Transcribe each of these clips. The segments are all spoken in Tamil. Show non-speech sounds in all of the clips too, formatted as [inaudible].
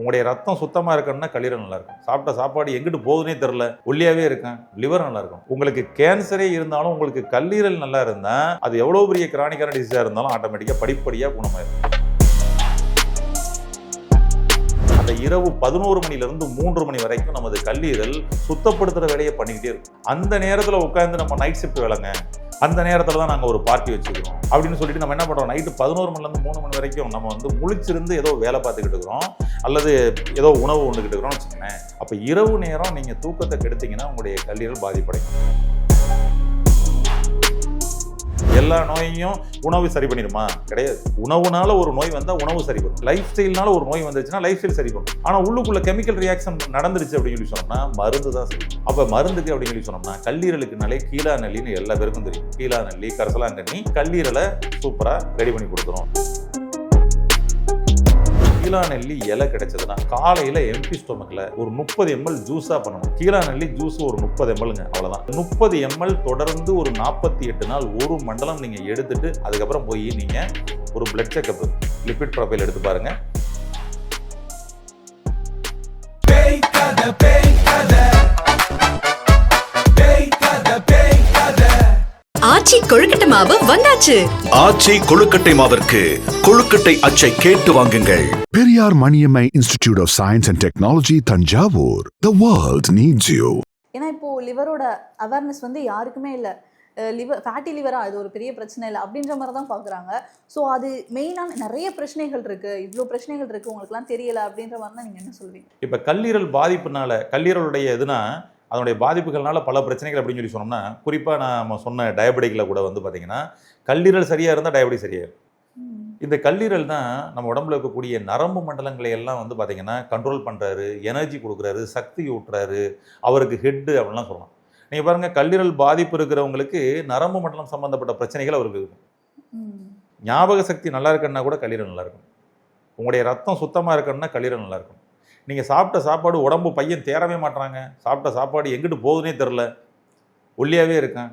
உங்களுடைய ரத்தம் சுத்தமாக இருக்கணும்னா கல்லீரல் நல்லா இருக்கும் சாப்பிட்ட சாப்பாடு எங்கிட்டு போகுதுனே தெரில. ஒல்லியாவே இருக்கேன். லிவர் நல்லா இருக்கும் உங்களுக்கு கேன்சரே இருந்தாலும் உங்களுக்கு கல்லீரல் நல்லா இருந்தால் அது எவ்வளோ பெரிய கிரானிக்கான டிசீஸாக இருந்தாலும் ஆட்டோமேட்டிக்காக படிப்படியாக குணமாயிருக்கும் இரவு பதினோரு மணிலேருந்து மூன்று மணி வரைக்கும் நமது கல்லீரல் சுத்தப்படுத்துகிற வேலையை பண்ணிக்கிட்டே இருக்கும். அந்த நேரத்தில் உட்காந்து நம்ம நைட் ஷிஃப்ட் வேலைங்க அந்த நேரத்தில் தான் நாங்கள் ஒரு பார்ட்டி வச்சுக்கிறோம். அப்படின்னு சொல்லிட்டு நம்ம என்ன பண்ணுறோம் நைட்டு பதினோரு மணிலேருந்து மூணு மணி வரைக்கும் நம்ம வந்து முழிச்சிருந்து ஏதோ வேலை பார்த்துக்கிட்டு இருக்கிறோம். அல்லது ஏதோ உணவு ஒன்றுக்கிட்டு இருக்கிறோம்னு வச்சுக்கோங்களேன். அப்போ இரவு நேரம் நீங்கள் தூக்கத்தை கெடுத்தீங்கன்னா உங்களுடைய கல்லீரல் பாதிப்படையும். எல்லா நோயையும் உணவு சரி பண்ணிடுமா? கிடையாது. உணவுனால ஒரு நோய் வந்தால் உணவு சரி பண்ணும். லைஃப் ஸ்டைல்னால ஒரு நோய் வந்துச்சுன்னா லைஃப் ஸ்டைல் சரி பண்ணும். ஆனால் உள்ளுக்குள்ள கெமிக்கல் ரியாக்ஷன் நடந்துருச்சு அப்படின்னு சொல்லி சொன்னோம்னா மருந்து தான் சரி. அப்போ மருந்துக்கு அப்படின்னு சொல்லி சொன்னோம்னா கல்லீரலுக்குனாலே கீழா நெல்லின்னு எல்லா பேருக்கும் தெரியும். கீழா நெல்லி கரசலாங்கண்ணி கல்லீரலை சூப்பராக ரெடி பண்ணி கொடுத்துரும் கீழா நெல்லி இலை கிடைச்சதுன்னா காலையில எம்பி ஸ்டொமக்கில் ஒரு முப்பது எம்எல் ஜூஸா பண்ணணும். கீழா நெல்லி ஜூஸ் ஒரு முப்பது எம்எல்ங்க அவ்வளோதான் முப்பது எம்எல் தொடர்ந்து ஒரு நாற்பத்தி எட்டு நாள் ஒரு மண்டலம் நீங்கள் எடுத்துட்டு அதுக்கப்புறம் போய் நீங்கள் ஒரு பிளட் செக்அப் லிபிட் ப்ரொஃபைல் எடுத்து பாருங்கள் பேய் கதை பேய் கதை. ஆச்சி கொழுக்கட்டை மாவு வந்தாச்சு. ஆச்சி கொழுக்கட்டை மாவிற்கு கொழுக்கட்டை அச்சை கேட்டு வாங்குங்கள். Periyar Maniammai Institute of Science and Technology, Tanjavur. The world needs you. ஏன்னா இப்போ லிவரோட அவேர்னஸ் வந்து யாருக்குமே இல்லை. லிவர் ஃபேட்டி லிவரா இது ஒரு பெரிய பிரச்சனை இல்லை. அப்படின்ற மாதிரி தான் பார்க்குறாங்க ஸோ அது மெயினான நிறைய பிரச்சனைகள் இருக்கு. இவ்வளோ பிரச்சனைகள் இருக்கு. உங்களுக்குலாம் தெரியல அப்படின்ற மாதிரி தான் நீங்கள் என்ன சொல்வீங்க? இப்போ கல்லீரல் பாதிப்புனால கல்லீரலுடைய எதுனா அதனுடைய பாதிப்புகள்னால பல பிரச்சனைகள் அப்படின்னு சொல்லி சொன்னோம்னா குறிப்பாக நம்ம சொன்ன டயபெட்டிக்கில் கூட வந்து பார்த்தீங்கன்னா கல்லீரல் சரியாக இருந்தால் டயபெட்டிக் சரியாயிரும். இந்த கல்லீரல் தான் நம்ம உடம்புல இருக்கக்கூடிய நரம்பு மண்டலங்களை எல்லாம் வந்து பார்த்தீங்கன்னா கண்ட்ரோல் பண்ணுறாரு எனர்ஜி கொடுக்குறாரு சக்தி ஊட்டுறாரு அவருக்கு ஹெட்டு அப்படின்லாம் சொல்லலாம். நீங்கள் பாருங்கள் கல்லீரல் பாதிப்பு இருக்கிறவங்களுக்கு நரம்பு மண்டலம் சம்மந்தப்பட்ட பிரச்சனைகள் அவருக்கு இருக்கும். ஞாபக சக்தி நல்லா இருக்குன்னா கூட கல்லீரல் நல்லா இருக்கும். உங்களுடைய ரத்தம் சுத்தமாக இருக்கணும்னா கல்லீரல் நல்லா இருக்கும். நீங்கள் சாப்பிட்ட சாப்பாடு உடம்பு பையன் தேரவே மாட்றாங்க. சாப்பிட்ட சாப்பாடு எங்கிட்டு போகுதுனே தெரில. ஒல்லியாகவே இருக்கேன்.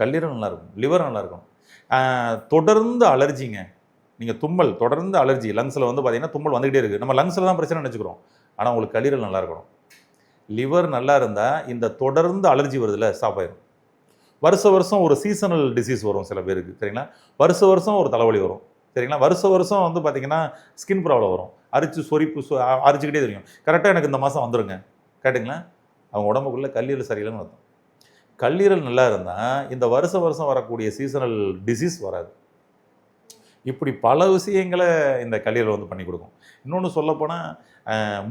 கல்லீரல் நல்லா இருக்கும். லிவர் நல்லா இருக்கும். தொடர்ந்து அலர்ஜிங்க. நீங்கள் தும்மல் தொடர்ந்து அலர்ஜி. லங்ஸில் வந்து பார்த்தீங்கன்னா தும்மல் வந்துகிட்டே இருக்குது நம்ம லங்ஸில் தான் பிரச்சனை நினச்சிக்கிறோம். ஆனால் உங்களுக்கு கல்லீரல் நல்லா இருக்கணும். லிவர் நல்லா இருந்தால் இந்த தொடர்ந்து அலர்ஜி வருதுல ஸ்டாப் ஆயிடும் வருஷ வருஷம் ஒரு சீசனல் டிசீஸ் வரும் சில பேருக்கு சரிங்களா? வருஷ வருஷம் ஒரு தலைவலி வரும். சரிங்களா வருஷம் வருஷம் வந்து பார்த்தீங்கன்னா ஸ்கின் ப்ராப்ளம் வரும். அரிச்சு சொரிப்பு அரிச்சுக்கிட்டே தெரியும். கரெக்டாக எனக்கு இந்த மாதம் வந்துடுங்க கேட்டுங்களா அவங்க உடம்புக்குள்ளே கல்லீரல் சரியில்லைன்னு அர்த்தம். கல்லீரல் நல்லா இருந்தால் இந்த வருஷ வருஷம் வரக்கூடிய சீசனல் டிசீஸ் வராது. இப்படி பல விஷயங்களை இந்த கல்லீரல் வந்து பண்ணி கொடுக்கும். இன்னொன்று சொல்லப்போனால்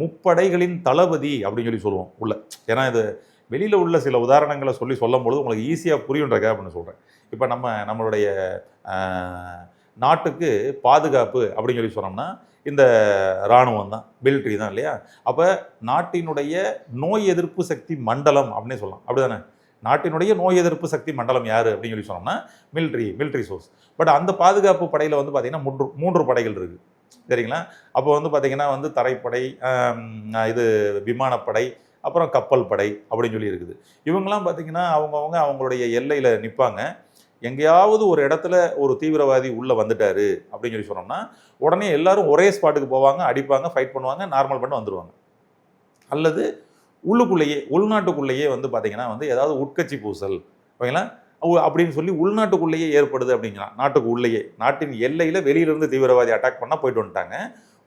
முப்படைகளின் தளபதி அப்படின்னு சொல்லி சொல்லுவோம் உள்ள. ஏன்னா இது வெளியில் உள்ள சில உதாரணங்களை சொல்லி சொல்லும்பொழுது உங்களுக்கு ஈஸியாக புரியுன்றக்கா அப்படின்னு சொல்கிறேன் இப்போ நம்ம நம்மளுடைய நாட்டுக்கு பாதுகாப்பு அப்படின்னு சொல்லி சொன்னோம்னா இந்த இராணுவம் தான் மிலிட்ரி தான் இல்லையா? அப்போ நாட்டினுடைய நோய் எதிர்ப்பு சக்தி மண்டலம் அப்படின்னு சொல்லலாம். அப்படிதானே? நாட்டினுடைய நோய் எதிர்ப்பு சக்தி மண்டலம் யார் அப்படின்னு சொல்லி சொன்னோம்னா மிலிட்ரி மிலிட்ரி சோர்ஸ் பட் அந்த பாதுகாப்பு படையில் வந்து பார்த்திங்கன்னா மூன்று மூன்று படைகள் இருக்குது சரிங்களா? அப்போ வந்து பார்த்திங்கன்னா வந்து தரைப்படை இது விமானப்படை அப்புறம் கப்பல் படை அப்படின்னு சொல்லி இருக்குது. இவங்கெல்லாம் பார்த்திங்கன்னா அவங்கவுங்க அவங்களுடைய எல்லையில் நிற்பாங்க எங்கேயாவது ஒரு இடத்துல ஒரு தீவிரவாதி உள்ளே வந்துட்டாரு அப்படின்னு சொல்லி சொன்னோம்னா உடனே எல்லாரும் ஒரே ஸ்பாட்டுக்கு போவாங்க அடிப்பாங்க ஃபைட் பண்ணுவாங்க நார்மல் பண்ணி வந்துடுவாங்க அல்லது உள்ளுக்குள்ளேயே உள்நாட்டுக்குள்ளேயே வந்து பார்த்தீங்கன்னா வந்து ஏதாவது உட்கட்சி பூசல் ஓகேங்களா? அப்படின்னு சொல்லி உள்நாட்டுக்குள்ளேயே ஏற்படுது அப்படிங்கிறான் நாட்டுக்கு உள்ளேயே நாட்டின் எல்லையில் வெளியிலேருந்து தீவிரவாதி அட்டாக் பண்ணால் போயிட்டு வந்துட்டாங்க.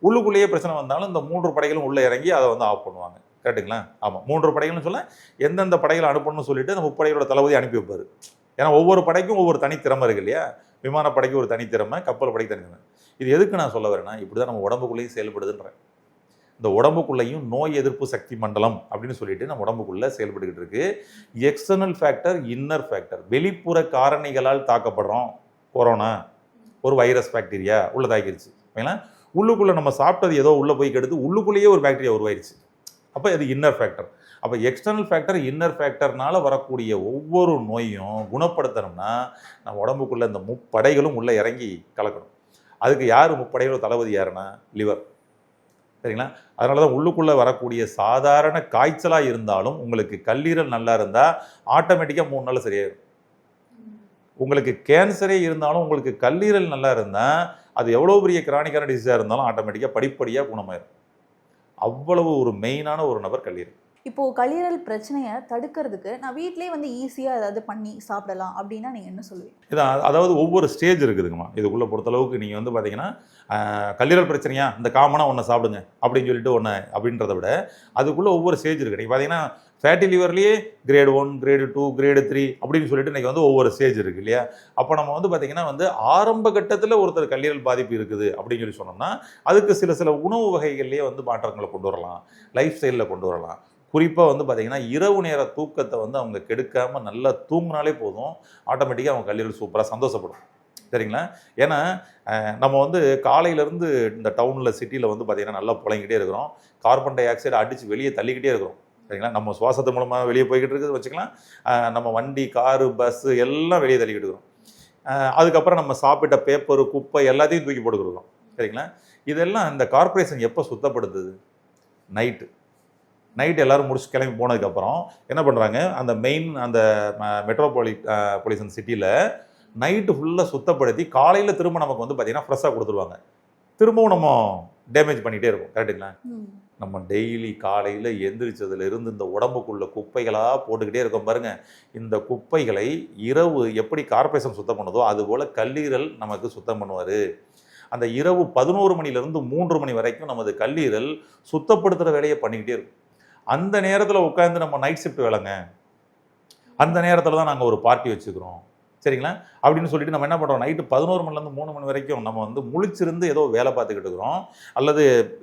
உள்ளுக்குள்ளேயே பிரச்சனை வந்தாலும் இந்த மூன்று படைகளும் உள்ளே இறங்கி அதை வந்து ஆஃப் பண்ணுவாங்க. கரெக்டுங்களா ஆமாம் மூன்று படைகள்னு சொல்ல எந்தெந்த படைகளை அனுப்பணும்னு சொல்லிட்டு அந்த முப்படைகளோட தளபதி அனுப்பி வைப்பார். ஏன்னா ஒவ்வொரு படைக்கும் ஒவ்வொரு தனித்திறமை இருக்கு இல்லையா? விமானப்படைக்கு ஒரு தனித்திறமை கப்பல் படைக்கு தனித்திறமை இது எதுக்கு நான் சொல்ல வரேன்னா இப்படி தான் நம்ம உடம்புக்குள்ளேயும் செயல்படுதுன்றேன். இந்த உடம்புக்குள்ளேயும் நோய் எதிர்ப்பு சக்தி மண்டலம் அப்படின்னு சொல்லிட்டு நம்ம உடம்புக்குள்ளே செயல்பட்டுக்கிட்டு இருக்கு. எக்ஸ்டர்னல் ஃபேக்டர் இன்னர் ஃபேக்டர் வெளிப்புற காரணிகளால் தாக்கப்படுறோம். கொரோனா ஒரு வைரஸ் பாக்டீரியா உள்ள தாக்கிருச்சு ஓகேங்களா உள்ளுக்குள்ளே நம்ம சாப்பிட்டது ஏதோ உள்ளே போய் கெடுத்து உள்ளுக்குள்ளேயே ஒரு பாக்டீரியா உருவாயிருச்சு. அப்போ இது இன்னர் ஃபேக்டர் அப்போ எக்ஸ்டர்னல் ஃபேக்டர் இன்னர் ஃபேக்டர்னால வரக்கூடிய ஒவ்வொரு நோயும் குணப்படுத்தணும்னா நம்ம உடம்புக்குள்ளே இந்த முப்படைகளும் உள்ளே இறங்கி கலக்கணும். அதுக்கு யார் முப்படைகளோட தளபதி யாருன்னா? லிவர் சரிங்களா? அதனால தான் உள்ளுக்குள்ளே வரக்கூடிய சாதாரண காய்ச்சலாக இருந்தாலும் உங்களுக்கு கல்லீரல் நல்லா இருந்தால் ஆட்டோமேட்டிக்காக மூணு நாள் சரியாயிடும் உங்களுக்கு கேன்சரே இருந்தாலும் உங்களுக்கு கல்லீரல் நல்லா இருந்தால் அது எவ்வளோ பெரிய கிரானிக்கான டிசீஸாக இருந்தாலும் ஆட்டோமேட்டிக்காக படிப்படியாக குணமாயிரும். அவ்வளவு ஒரு மெயினான ஒரு நபர் கல்லீரல். இப்போது கல்லீரல் பிரச்சனையை தடுக்கிறதுக்கு நான் வீட்லேயே வந்து ஈஸியாக ஏதாவது பண்ணி சாப்பிடலாம் அப்படின்னா நீங்கள் என்ன சொல்லுவீங்க? இதான் அதாவது ஒவ்வொரு ஸ்டேஜ் இருக்குதுங்கம்மா. இதுக்குள்ளே பொறுத்தளவுக்கு நீங்கள் வந்து பார்த்தீங்கன்னா கல்லீரல் பிரச்சனையா இந்த காமனாக ஒன்றை சாப்பிடுங்க அப்படின்னு சொல்லிட்டு ஒன்று அப்படின்றத விட அதுக்குள்ளே ஒவ்வொரு ஸ்டேஜ் இருக்குது நீங்கள் பார்த்தீங்கன்னா fatty லிவர்லேயே grade one grade two grade three அப்படின்னு சொல்லிட்டு இன்றைக்கி வந்து ஒவ்வொரு ஸ்டேஜ் இருக்குது இல்லையா? அப்போ நம்ம வந்து பார்த்தீங்கன்னா வந்து ஆரம்ப கட்டத்தில் ஒருத்தர் கல்லீரல் பாதிப்பு இருக்குது அப்படின்னு சொல்லி சொன்னோம்னா அதுக்கு சில சில உணவு வகைகள்லேயே வந்து மாற்றங்களை கொண்டு வரலாம். லைஃப் ஸ்டைலில் கொண்டு வரலாம். குறிப்பாக வந்து பார்த்தீங்கன்னா இரவு நேர தூக்கத்தை வந்து அவங்க கெடுக்காமல் நல்லா தூங்கினாலே போதும். ஆட்டோமேட்டிக்காக அவங்க கல்லீரல் சூப்பராக சந்தோஷப்படும். சரிங்களா? ஏன்னா நம்ம வந்து காலையிலேருந்து இந்த டவுனில் சிட்டியில் வந்து பார்த்திங்கன்னா நல்லா புழங்கிட்டே இருக்கிறோம். கார்பன் டை ஆக்சைடு அடித்து வெளியே தள்ளிக்கிட்டே இருக்கிறோம். சரிங்களா? நம்ம சுவாசத்து மூலமாக வெளியே போய்கிட்டு இருக்குது வச்சுக்கலாம். நம்ம வண்டி காரு பஸ்ஸு எல்லாம் வெளியே தள்ளிக்கிட்டு இருக்கிறோம். அதுக்கப்புறம் நம்ம சாப்பிட்ட பேப்பர் குப்பை எல்லாத்தையும் தூக்கி போட்டுக்கிறோம் சரிங்களா? இதெல்லாம் இந்த கார்ப்பரேஷன் எப்போ சுத்தப்படுத்துது? நைட்டு நைட் எல்லாரும் முடிச்சு கிளம்பி போனதுக்கப்புறம் என்ன பண்ணுறாங்க அந்த மெயின் அந்த மெட்ரோபாலி பொலிசன் சிட்டியில் நைட்டு ஃபுல்லாக சுத்தப்படுத்தி காலையில் திரும்ப நமக்கு வந்து பார்த்தீங்கன்னா ஃப்ரெஷ்ஷாக கொடுத்துருவாங்க. திரும்பவும் நம்ம டேமேஜ் பண்ணிகிட்டே இருக்கும் கரெக்டுங்களா நம்ம டெய்லி காலையில் எந்திரிச்சதுல இருந்து இந்த உடம்புக்குள்ள குப்பைகளாக போட்டுக்கிட்டே இருக்கோம் பாருங்க. இந்த குப்பைகளை இரவு எப்படி கார்பரேஷன் சுத்தம் பண்ணுதோ அதுபோல் கல்லீரல் நமக்கு சுத்தம் பண்ணுவார். அந்த இரவு பதினோரு மணிலேருந்து மூன்று மணி வரைக்கும் நமது கல்லீரல் சுத்தப்படுத்துகிற வேலையை பண்ணிக்கிட்டே இருக்கும். அந்த நேரத்தில் உட்காந்து நம்ம நைட் ஷிஃப்ட் வேலைங்க. அந்த நேரத்தில் தான் நாங்கள் ஒரு பார்ட்டி வச்சுக்கிறோம். சரிங்களா? அப்படின்னு சொல்லிட்டு நம்ம என்ன பண்ணுறோம் நைட்டு பதினோரு மணிலேருந்து மூணு மணி வரைக்கும் நம்ம வந்து முழிச்சிருந்து ஏதோ வேலை பார்த்துக்கிட்டு இருக்கிறோம். அல்லது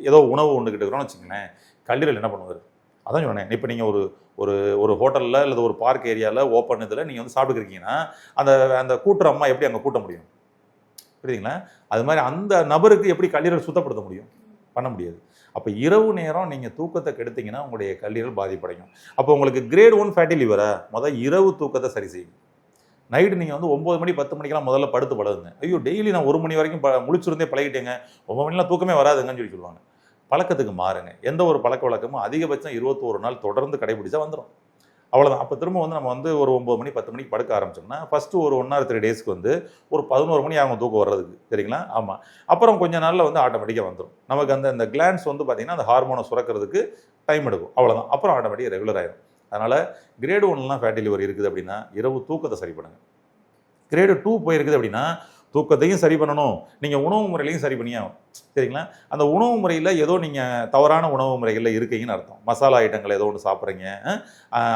ஏதோ உணவு உண்டுக்கிட்டு இருக்கிறோம்னு வச்சுக்கோங்களேன். கல்லீரல் என்ன பண்ணுவார்? அதான் சொன்னேன். இப்போ நீங்கள் ஒரு ஒரு ஒரு ஹோட்டலில் அல்லது ஒரு பார்க் ஏரியாவில் ஓப்பன் இதில் நீங்கள் வந்து சாப்பிட்டுக்கிறீங்கன்னா அந்த அந்த கூட்டுற அம்மா எப்படி அங்கே கூட்ட முடியும்? புரியுதுங்களா? அது மாதிரி அந்த நபருக்கு எப்படி கல்லீரல் சுத்தப்படுத்த முடியும்? பண்ண முடியாது. அப்போ இரவு நேரம் நீங்கள் தூக்கத்தை கெடுத்தீங்கன்னா உங்களுடைய கல்லீரல் பாதிப்படையும். அப்போ உங்களுக்கு கிரேட் ஒன் ஃபேட்டி லிவரை முதல் இரவு தூக்கத்தை சரி செய்யும். நைட்டு நீங்கள் வந்து ஒம்பது மணி பத்து மணிக்கெல்லாம் முதல்ல படுத்து பழகுங்க ஐயோ டெய்லி நான் ஒரு மணி வரைக்கும் ப முழிச்சிருந்தே பழகிட்டேங்க. ஒம்பது மணிலாம் தூக்கமே வராதுங்கன்னு சொல்லி சொல்லுவாங்க. பழக்கத்துக்கு மாறுங்க. எந்த ஒரு பழக்க வழக்கமும் அதிகபட்சம் இருபத்தோரு நாள் தொடர்ந்து கடைபிடிச்சா வந்துடும் அவ்வளோதான் அப்போ திரும்ப வந்து நம்ம வந்து ஒரு ஒம்பது மணி பத்து மணிக்கு படுக்க ஆரம்பிச்சோம்னா ஃபஸ்ட்டு ஒரு ஒன் ஆர் த்ரீ டேஸ்க்கு வந்து ஒரு பதினோரு மணி ஆகும் தூக்கம் வர்றதுக்கு. சரிங்களா? ஆமாம் அப்புறம் கொஞ்ச நாளில் வந்து ஆட்டோமேட்டிக்காக வந்துடும் நமக்கு அந்த இந்த கிளான்ஸ் வந்து பார்த்திங்கன்னா அந்த ஹார்மோனை சுரக்கிறதுக்கு டைம் எடுக்கும். அவ்வளோதான் அப்புறம் ஆட்டோமேட்டிக்காக ரெகுலர் ஆயிடும் அதனால் கிரேடு ஒன்லாம் ஃபேட்டி லிவர் இருக்குது அப்படின்னா இரவு தூக்கத்தை சரி பண்ணுங்கள் கிரேடு டூ போயிருக்குது அப்படின்னா தூக்கத்தையும் சரி பண்ணணும். நீங்கள் உணவு முறையிலையும் சரி பண்ணியே சரிங்களா? அந்த உணவு முறையில் ஏதோ நீங்கள் தவறான உணவு முறைகளில் இருக்கீங்கன்னு அர்த்தம். மசாலா ஐட்டங்கள் ஏதோ ஒன்று சாப்பிட்றீங்க.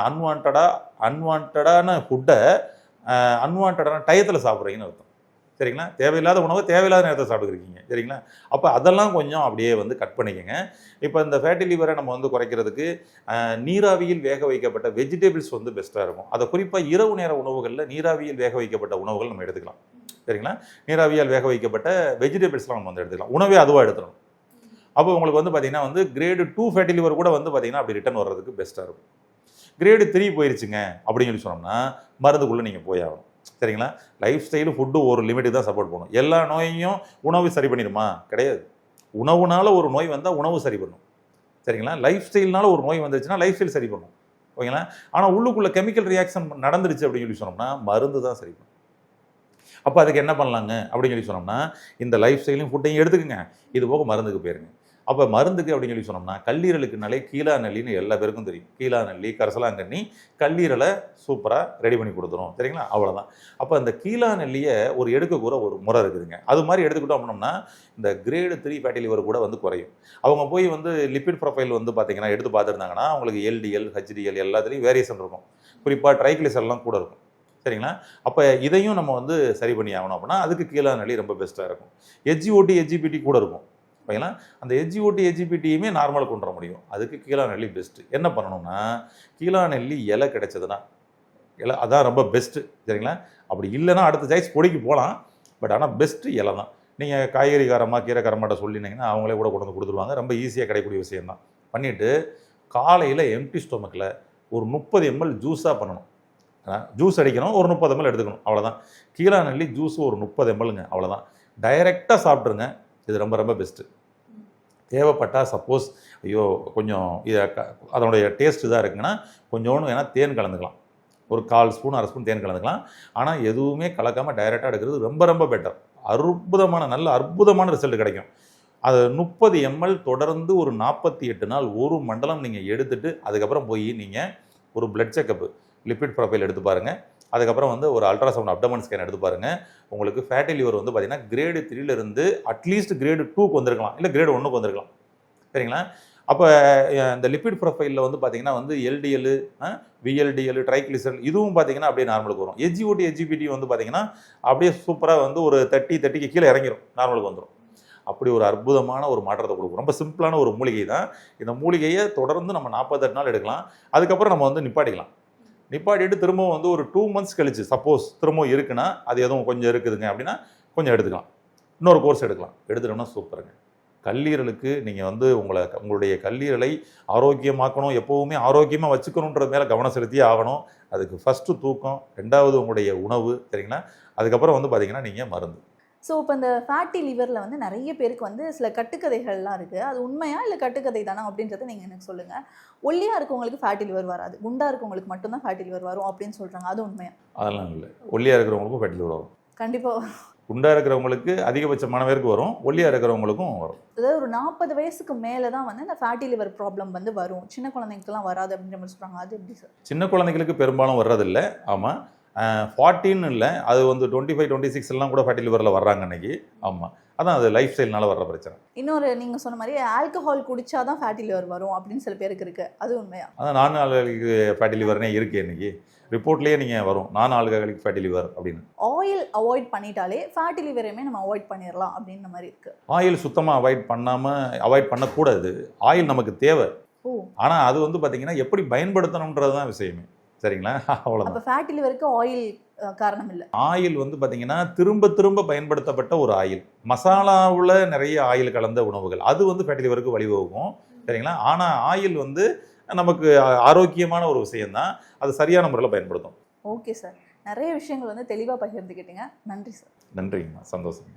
அன்வான்டாக அன்வான்டான ஃபுட்டை அன்வான்டான டயத்தில் சாப்பிட்றீங்கன்னு அர்த்தம். சரிங்களா? தேவையில்லாத உணவை தேவையில்லாத நேரத்தில் சாப்பிட்டுருக்கீங்க சரிங்களா? அப்போ அதெல்லாம் கொஞ்சம் அப்படியே வந்து கட் பண்ணிக்கங்க. இப்போ இந்த ஃபேட்டி லிவரை நம்ம வந்து குறைக்கிறதுக்கு நீராவியில் வேக வைக்கப்பட்ட வெஜிடபிள்ஸ் வந்து பெஸ்ட்டாக இருக்கும். அதை குறிப்பாக இரவு நேர உணவுகளில் நீராவியில் வேக வைக்கப்பட்ட உணவுகள் நம்ம எடுத்துக்கலாம். சரிங்களா? நீராவியால் வேக வைக்கப்பட்ட வெஜிடபிள்ஸ்லாம் நம்ம வந்து எடுத்துக்கலாம். உணவே அதுவாக எடுத்துடணும் அப்போ உங்களுக்கு வந்து பார்த்தீங்கன்னா வந்து கிரேடு டூ ஃபேட்டி லிவர் கூட வந்து பார்த்தீங்கன்னா அப்படி ரிட்டர்ன் வர்றதுக்கு பெஸ்ட்டாக இருக்கும். கிரேடு த்ரீ போயிருச்சுங்க அப்படின்னு சொல்லி சொன்னோம்னா மருந்துக்குள்ளே நீங்கள் போய் ஆகணும். சரிங்களா? லைஃப் ஸ்டைலு ஃபுட்டு ஒரு லிமிட்டு தான் சப்போர்ட் பண்ணும் எல்லா நோயையும் உணவு சரி பண்ணிடுமா? கிடையாது. உணவுனால ஒரு நோய் வந்தால் உணவு சரி பண்ணும். சரிங்களா? லைஃப் ஸ்டைல்னால ஒரு நோய் வந்துருச்சுன்னா லைஃப் ஸ்டைல் சரி பண்ணும். ஓகேங்களா? ஆனால் உள்ளுக்குள்ளே கெமிக்கல் ரியாக்ஷன் நடந்துருச்சு அப்படின்னு சொல்லி சொன்னோம்னா மருந்து தான் சரி பண்ணும். அப்போ அதுக்கு என்ன பண்ணலாங்க? அப்படின்னு சொல்லி சொன்னோம்னா இந்த லைஃப் ஸ்டைலையும் ஃபுட்டையும் எடுத்துக்கங்க. இது போக மருந்துக்கு போயிருங்க. அப்போ மருந்துக்கு அப்படின்னு சொல்லி சொன்னோம்னா கல்லீரலுக்குனாலே கீழா நெல்லின்னு எல்லா பேருக்கும் தெரியும். கீழா நல்லி கரசலாங்கண்ணி கல்லீரலை சூப்பராக ரெடி பண்ணி கொடுத்துரும். சரிங்களா? அவ்வளோதான் அப்போ அந்த கீழா நெல்லியை ஒரு எடுக்கக்கூட ஒரு முறை இருக்குதுங்க. அது மாதிரி எடுத்துக்கிட்டோம் அப்படின்னோம்னா இந்த கிரேடு த்ரீ ஃபேட்டி லிவர் கூட வந்து குறையும். அவங்க போய் வந்து லிப்பிட் ப்ரொஃபைல் வந்து பார்த்தீங்கன்னா எடுத்து பார்த்துருந்தாங்கன்னா அவங்களுக்கு எல்டிஎல் ஹெச்டிஎல் எல்லாத்துலேயும் வேரியேஷன் இருக்கும். குறிப்பாக ட்ரைக்ளிசர்லாம் கூட இருக்கும். சரிங்களா? அப்போ இதையும் நம்ம வந்து சரி பண்ணி ஆகணும் அப்படின்னா அதுக்கு கீழே நிலை ரொம்ப பெஸ்ட்டாக இருக்கும். எஜ்ஜிஓடி எஜிபிடி கூட இருக்கும். ஓகேங்களா? அந்த எஜ்ஜிஓடி எஜிபிடியுமே நார்மலாக கொண்டு வர முடியும். அதுக்கு கீழா நெல்லி பெஸ்ட்டு என்ன பண்ணணும்னா கீழா நெல்லி இலை கிடைச்சதுன்னா இலை அதான் ரொம்ப பெஸ்ட்டு சரிங்களா? அப்படி இல்லைன்னா அடுத்த சாய்ஸ் பொடிக்கு போகலாம். பட் ஆனால் பெஸ்ட்டு இலை தான். நீங்கள் காய்கறிக்காரமாக கீரைக்காரமாட்ட சொல்லினீங்கன்னா அவங்களே கூட கொண்டு வந்து கொடுத்துருவாங்க. ரொம்ப ஈஸியாக கிடைக்கக்கூடிய விஷயம்தான். பண்ணிவிட்டு காலையில் எம்டி ஸ்டொமக்கில் ஒரு முப்பது எம்எல் ஜூஸாக பண்ணணும். ஜூஸ் அடிக்கணும் ஒரு முப்பது எம்எல் எடுத்துக்கணும் அவ்வளோதான் கீழா நெல்லி ஜூஸ் ஒரு முப்பது எம்எல்ங்க அவ்வளோதான் டைரெக்டாக சாப்பிட்ருங்க இது ரொம்ப ரொம்ப பெஸ்ட்டு தேவைப்பட்டால் சப்போஸ் ஐயோ கொஞ்சம் இதை அதனுடைய டேஸ்ட் இதாக இருக்குங்கன்னா கொஞ்சோன்னு வேணால் தேன் கலந்துக்கலாம். ஒரு கால் ஸ்பூன் அரை ஸ்பூன் தேன் கலந்துக்கலாம். ஆனால் எதுவுமே கலக்காமல் டைரெக்டாக எடுக்கிறது ரொம்ப ரொம்ப பெட்டர் அற்புதமான நல்ல அற்புதமான ரிசல்ட் கிடைக்கும். அது முப்பது எம்எல் தொடர்ந்து ஒரு நாற்பத்தி எட்டு நாள் ஒரு மண்டலம் நீங்கள் எடுத்துகிட்டு அதுக்கப்புறம் போய் நீங்கள் ஒரு பிளட் செக்கப்பு லிபிட் ப்ரொஃபைல் எடுத்து பாருங்கள் அதுக்கப்புறம் வந்து ஒரு அல்ட்ராசவுண்ட் அப்டமன் ஸ்கேன் எடுத்து பாருங்கள் உங்களுக்கு ஃபேட்டி லிவர் வந்து பார்த்தீங்கன்னா கிரேடு த்ரீலேருந்து அட்லீஸ்ட் கிரேடு டூக்கு வந்திருக்கலாம். இல்லை கிரேடு ஒன்றுக்கு வந்திருக்கலாம். சரிங்களா? அப்போ இந்த லிப்பிட் ப்ரொஃபைலில் வந்து பார்த்தீங்கன்னா வந்து எல்டிஎல் விஎல்டிஎல் ட்ரைக்ளிசரல் இதுவும் பார்த்தீங்கன்னா அப்படியே நார்மலுக்கு வரும். எஜிஓடி எஜிபிடி வந்து பார்த்தீங்கன்னா அப்படியே சூப்பராக வந்து ஒரு தேர்ட்டி தேர்ட்டிக்கு கீழே இறங்கிரும். நார்மலுக்கு வந்துடும் அப்படி ஒரு அற்புதமான ஒரு மாற்றத்தை கொடுக்கும். ரொம்ப சிம்பிளான ஒரு மூலிகை தான் இந்த மூலிகையை தொடர்ந்து நம்ம நாற்பத்தெட்டு நாள் எடுக்கலாம். அதுக்கப்புறம் நம்ம வந்து நிப்பாட்டிக்கலாம். நிப்பாட்டிட்டு திரும்பவும் வந்து ஒரு டூ மந்த்ஸ் கழிச்சு சப்போஸ் திரும்பவும் இருக்குன்னா அது எதுவும் கொஞ்சம் இருக்குதுங்க அப்படின்னா கொஞ்சம் எடுத்துக்கலாம். இன்னொரு கோர்ஸ் எடுக்கலாம். எடுத்துட்டோம்னா சூப்பருங்க. கல்லீரலுக்கு நீங்கள் வந்து உங்களை உங்களுடைய கல்லீரலை ஆரோக்கியமாக்கணும் எப்போவுமே ஆரோக்கியமாக வச்சுக்கணுன்றது மேலே கவனம் செலுத்தியே ஆகணும். அதுக்கு ஃபஸ்ட்டு தூக்கம் ரெண்டாவது உங்களுடைய உணவு சரிங்களா? அதுக்கப்புறம் வந்து பார்த்தீங்கன்னா நீங்கள் மருந்து. ஸோ இப்போ இந்த ஃபேட்டி லிவரில் வந்து நிறைய பேருக்கு வந்து சில கட்டுக்கதைகள்லாம் இருக்குது அது உண்மையா இல்லை கட்டுக்கதை தானா அப்படின்றத நீங்கள் எனக்கு சொல்லுங்கள் ஒல்லியாக இருக்கவங்களுக்கு ஃபேட்டி லிவர் வராது. குண்டா இருக்கவங்களுக்கு மட்டும்தான் ஃபேட்டி லிவர் வரும் அப்படின்னு சொல்கிறாங்க அது உண்மையா? அதெல்லாம் இல்லை. ஒல்லியாக இருக்கிறவங்களுக்கும் ஃபேட்டி liver வரும். கண்டிப்பாக குண்டாக இருக்கிறவங்களுக்கு அதிகபட்சமான பேருக்கு வரும். ஒல்லியாக இருக்கிறவங்களுக்கும் வரும். அதாவது ஒரு நாற்பது வயசுக்கு மேலே தான் வந்து இந்த ஃபேட்டி லிவர் ப்ராப்ளம் வந்து வரும். சின்ன குழந்தைங்களுக்குலாம் வராது அப்படின்ற மாதிரி சொல்கிறாங்க அது எப்படி சார் சின்ன குழந்தைகளுக்கு பெரும்பாலும் வர்றதில்லை. ஆமாம் ஃபார்ட்டின்னு இல்லை அது வந்து டுவெண்ட்டி ஃபைவ் டுவெண்ட்டி சிக்ஸ்லாம் கூட ஃபேட்டி லிவரில் வர்றாங்க இன்னைக்கு ஆமாம் அதான் அது லைஃப் ஸ்டைல்னால வர்ற பிரச்சனை. இன்னொரு நீங்கள் சொன்ன மாதிரி ஆல்கஹால் குடிச்சா தான் ஃபேட்டி லிவர் வரும் அப்படின்னு சில பேருக்கு இருக்குது அது உண்மையா? அதான் நான் ஆல்கஹாலிக் ஃபேட்டி லிவர்னே இருக்கு இன்னைக்கு. ரிப்போர்ட்லேயே நீங்கள் வரும். நான் ஆல்கஹாலிக் ஃபேட்டி லிவர் அப்படின்னு. ஆயில் அவாய்ட் பண்ணிட்டாலே ஃபேட்டி லிவரையுமே நம்ம அவாய்ட் பண்ணிடலாம் அப்படின்ற மாதிரி இருக்குது ஆயில் சுத்தமாக அவாய்ட் பண்ணாமல் அவாய்ட் பண்ணக்கூடாது. ஆயில் நமக்கு தேவை. ஆனால் அது வந்து பார்த்தீங்கன்னா எப்படி பயன்படுத்தணுன்றது தான் விஷயமே. சரிங்களா? [laughs] அவ்வளோதான் அப்போ ஃபேட்டி லிவருக்கு ஆயில் காரணம் இல்லை ஆயில் வந்து பார்த்தீங்கன்னா திரும்ப திரும்ப பயன்படுத்தப்பட்ட ஒரு ஆயில். மசாலாவில் நிறைய ஆயில் கலந்த உணவுகள். அது வந்து ஃபேட்டி லிவருக்கு வழிவகுக்கும். சரிங்களா? ஆனால் ஆயில் வந்து நமக்கு ஆரோக்கியமான ஒரு விஷயம்தான். அது சரியான முறையில் பயன்படுத்தும். Okay sir. நிறைய விஷயங்கள் வந்து தெளிவாக பகிர்ந்துக்கிட்டீங்க. நன்றி சார். நன்றிங்கம்மா. சந்தோஷம்.